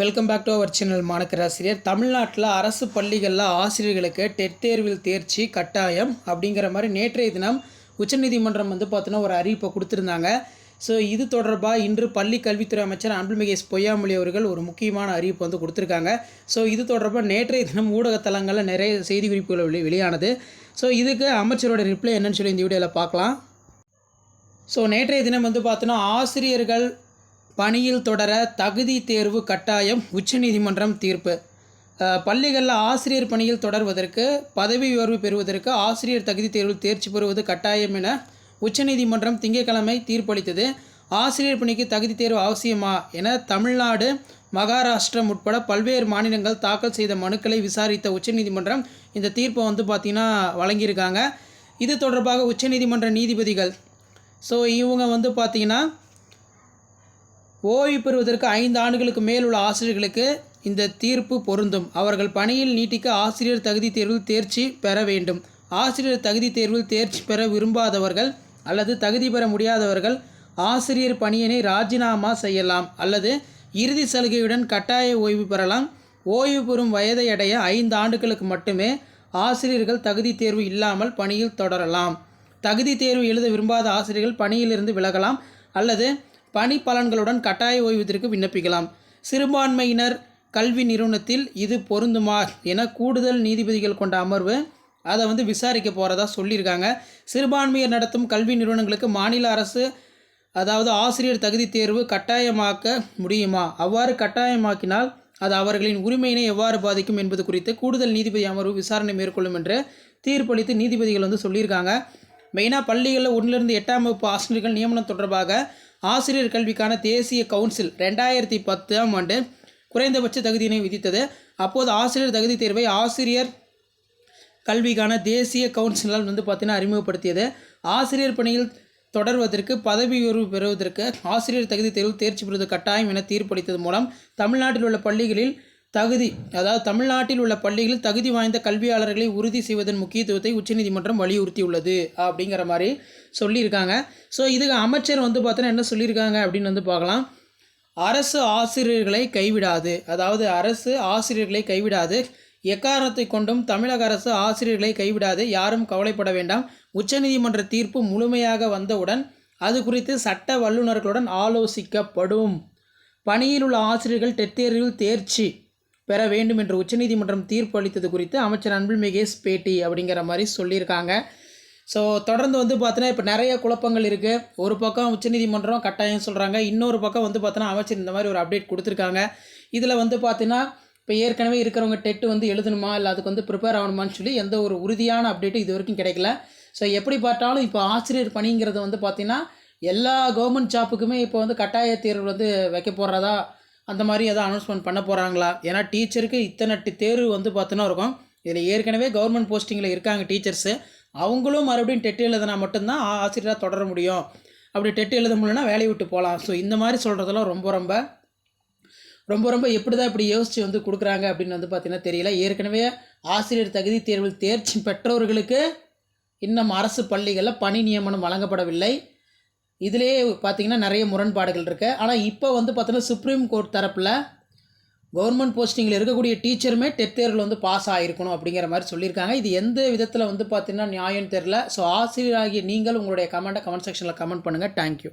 Welcome back to our channel மாணக்கராசிரியர் தமிழ்நாட்டில் அரசு பள்ளிகளில் ஆசிரியர்களுக்கு டெட் தேர்வில் தேர்ச்சி கட்டாயம் அப்படிங்கிற மாதிரி நேற்றைய தினம் உச்சநீதிமன்றம் வந்து பார்த்தோன்னா ஒரு அறிவிப்பை கொடுத்துருந்தாங்க. ஸோ இது தொடர்பாக இன்று பள்ளி கல்வித்துறை அமைச்சர் அன்புமிகேஷ் பொய்யாமொழி அவர்கள் ஒரு முக்கியமான அறிவிப்பு வந்து கொடுத்துருக்காங்க. ஸோ இது தொடர்பாக நேற்றைய தினம் ஊடகத்தலங்களில் நிறைய செய்தி குறிப்புகள் வெளி வெளியானது. ஸோ இதுக்கு அமைச்சரோட ரிப்ளை என்னன்னு சொல்லி இந்த வீடியோவில் பார்க்கலாம். ஸோ நேற்றைய தினம் வந்து பார்த்தோன்னா ஆசிரியர்கள் பணியில் தொடர தகுதி தேர்வு கட்டாயம் உச்சநீதிமன்றம் தீர்ப்பு. பள்ளிகளில் ஆசிரியர் பணியில் தொடர்வதற்கு பதவி உயர்வு பெறுவதற்கு ஆசிரியர் தகுதி தேர்வில் தேர்ச்சி பெறுவது கட்டாயம் என உச்சநீதிமன்றம் திங்கட்கிழமை தீர்ப்பளித்தது. ஆசிரியர் பணிக்கு தகுதி தேர்வு அவசியமா என தமிழ்நாடு மகாராஷ்டிரம் உட்பட பல்வேறு மாநிலங்கள் தாக்கல் செய்த மனுக்களை விசாரித்த உச்சநீதிமன்றம் இந்த தீர்ப்பை வந்து பார்த்திங்கன்னா வழங்கியிருக்காங்க. இது தொடர்பாக உச்சநீதிமன்ற நீதிபதிகள் ஸோ இவங்க வந்து பார்த்திங்கன்னா ஓய்வு பெறுவதற்கு ஐந்து ஆண்டுகளுக்கு மேல் உள்ள ஆசிரியர்களுக்கு இந்த தீர்ப்பு பொருந்தும். அவர்கள் பணியில் நீட்டிக்க ஆசிரியர் தகுதி தேர்வில் தேர்ச்சி பெற வேண்டும். ஆசிரியர் தகுதி தேர்வில் தேர்ச்சி பெற விரும்பாதவர்கள் அல்லது தகுதி பெற முடியாதவர்கள் ஆசிரியர் பணியினை ராஜினாமா செய்யலாம். அல்லது இறுதி சலுகையுடன் கட்டாய ஓய்வு பெறலாம். ஓய்வு பெறும் வயதை அடைய ஐந்து ஆண்டுகளுக்கு மட்டுமே ஆசிரியர்கள் தகுதி தேர்வு இல்லாமல் பணியில் தொடரலாம். தகுதி தேர்வு எழுத விரும்பாத ஆசிரியர்கள் பணியிலிருந்து விலகலாம். அல்லது பணி பலன்களுடன் கட்டாய ஓய்வூதிற்கு விண்ணப்பிக்கலாம். சிறுபான்மையினர் கல்வி நிறுவனத்தில் இது பொருந்துமா என கூடுதல் நீதிபதிகள் கொண்ட அமர்வு அதை வந்து விசாரிக்க போகிறதா சொல்லியிருக்காங்க. சிறுபான்மையர் நடத்தும் கல்வி நிறுவனங்களுக்கு மாநில அரசு அதாவது ஆசிரியர் தகுதி தேர்வு கட்டாயமாக்க முடியுமா? அவ்வாறு கட்டாயமாக்கினால் அது அவர்களின் உரிமையினை எவ்வாறு பாதிக்கும் என்பது குறித்து கூடுதல் நீதிபதி அமர்வு விசாரணை மேற்கொள்ளும் என்று தீர்ப்பளித்து நீதிபதிகள் வந்து சொல்லியிருக்காங்க. மெயினாக பள்ளிகளில் ஒன்றிலிருந்து எட்டாம் வகுப்பு ஆசிரியர்கள் நியமனம் தொடர்பாக ஆசிரியர் கல்விக்கான தேசிய கவுன்சில் ரெண்டாயிரத்தி பத்தாம் ஆண்டு குறைந்தபட்ச தகுதியினை விதித்தது. அப்போது ஆசிரியர் தகுதி தேர்வை ஆசிரியர் கல்விக்கான தேசிய கவுன்சிலால் வந்து பார்த்தீங்கன்னா அறிமுகப்படுத்தியது. ஆசிரியர் பணியில் தொடர்வதற்கு பதவி உயர்வு பெறுவதற்கு ஆசிரியர் தகுதி தேர்வில் தேர்ச்சி பெறுவது கட்டாயம் என தீர்ப்பளித்தது மூலம் தமிழ்நாட்டில் உள்ள பள்ளிகளில் தகுதி அதாவது தமிழ்நாட்டில் உள்ள பள்ளிகளில் தகுதி வாய்ந்த கல்வியாளர்களை உறுதி செய்வதன் முக்கியத்துவத்தை உச்சநீதிமன்றம் வலியுறுத்தியுள்ளது அப்படிங்கிற மாதிரி சொல்லியிருக்காங்க. ஸோ இதுக்கு அமைச்சர் வந்து பார்த்தோன்னா என்ன சொல்லியிருக்காங்க அப்படின்னு வந்து பார்க்கலாம். அரசு ஆசிரியர்களை கைவிடாது அதாவது அரசு ஆசிரியர்களை கைவிடாது எக்காரணத்தை கொண்டும் தமிழக அரசு ஆசிரியர்களை கைவிடாது யாரும் கவலைப்பட வேண்டாம். உச்சநீதிமன்ற தீர்ப்பு முழுமையாக வந்தவுடன் அது குறித்து சட்ட வல்லுநர்களுடன் ஆலோசிக்கப்படும். பணியில் உள்ள ஆசிரியர்கள் டெட் தேர்வில் தேர்ச்சி பெற வேண்டும் என்று உச்சநீதிமன்றம் தீர்ப்பு அளித்தது குறித்து அமைச்சர் அன்பில் மிகேஷ் பேட்டி அப்படிங்கிற மாதிரி சொல்லியிருக்காங்க. ஸோ தொடர்ந்து வந்து பார்த்தோன்னா இப்போ நிறைய குழப்பங்கள் இருக்குது ஒரு பக்கம் உச்சநீதிமன்றம் கட்டாயம் சொல்கிறாங்க இன்னொரு பக்கம் வந்து பார்த்தோன்னா அமைச்சர் இந்த மாதிரி ஒரு அப்டேட் கொடுத்துருக்காங்க. இதில் வந்து பார்த்தீங்கன்னா இப்போ ஏற்கனவே இருக்கிறவங்க டெட்டு வந்து எழுதணுமா? இல்லை அதுக்கு வந்து ப்ரிப்பேர் ஆகணுமான்னு சொல்லி எந்த ஒரு உறுதியான அப்டேட்டும் இது வரைக்கும் கிடைக்கல. ஸோ எப்படி பார்த்தாலும் இப்போ ஆசிரியர் பணிங்கிறது வந்து பார்த்திங்கன்னா எல்லா கவர்மெண்ட் ஜாப்புக்குமே இப்போ வந்து கட்டாய தேர்வு வந்து வைக்க போகிறதா அந்த மாதிரி எதாவது அனௌன்ஸ்மெண்ட் பண்ண போகிறாங்களா ஏன்னா டீச்சருக்கு இத்தனை தேர்வு வந்து பார்த்தோன்னா இருக்கும். இதில் ஏற்கனவே கவர்மெண்ட் போஸ்டிங்கில் இருக்காங்க டீச்சர்ஸு அவங்களும் மறுபடியும் டெட் எழுதினா மட்டும்தான் ஆ- ஆசிரியராக தொடர முடியும். அப்படி டெட் எழுத முடியலன்னா வேலையை விட்டு போகலாம் ஸோ இந்த மாதிரி சொல்கிறதெல்லாம் ரொம்ப ரொம்ப ரொம்ப ரொம்ப எப்படி தான் இப்படி யோசித்து வந்து கொடுக்குறாங்க அப்படின்னு வந்து பார்த்திங்கன்னா தெரியல. ஏற்கனவே ஆசிரியர் தகுதி தேர்வில் தேர்ச்சி பெற்றவர்களுக்கு இன்னும் அரசு பள்ளிகளில் பணி நியமனம் வழங்கப்படவில்லை. இதிலே பார்த்தீங்கன்னா நிறைய முரண்பாடுகள் இருக்குது ஆனால் இப்போ வந்து பார்த்திங்கன்னா சுப்ரீம் கோர்ட் தரப்பில் கவர்மெண்ட் போஸ்டிங்கில் இருக்கக்கூடிய டீச்சருமே டெட் தேர்வில் வந்து பாஸ் ஆகிருக்கணும் அப்படிங்கிற மாதிரி சொல்லியிருக்காங்க. இது எந்த விதத்தில் வந்து பார்த்தீங்கன்னா நியாயம் தெரில ஸோ ஆசிரியராகிய நீங்கள் உங்களுடைய கமெண்ட்டை கமெண்ட் செக்ஷனில் கமெண்ட் பண்ணுங்கள் தேங்க்யூ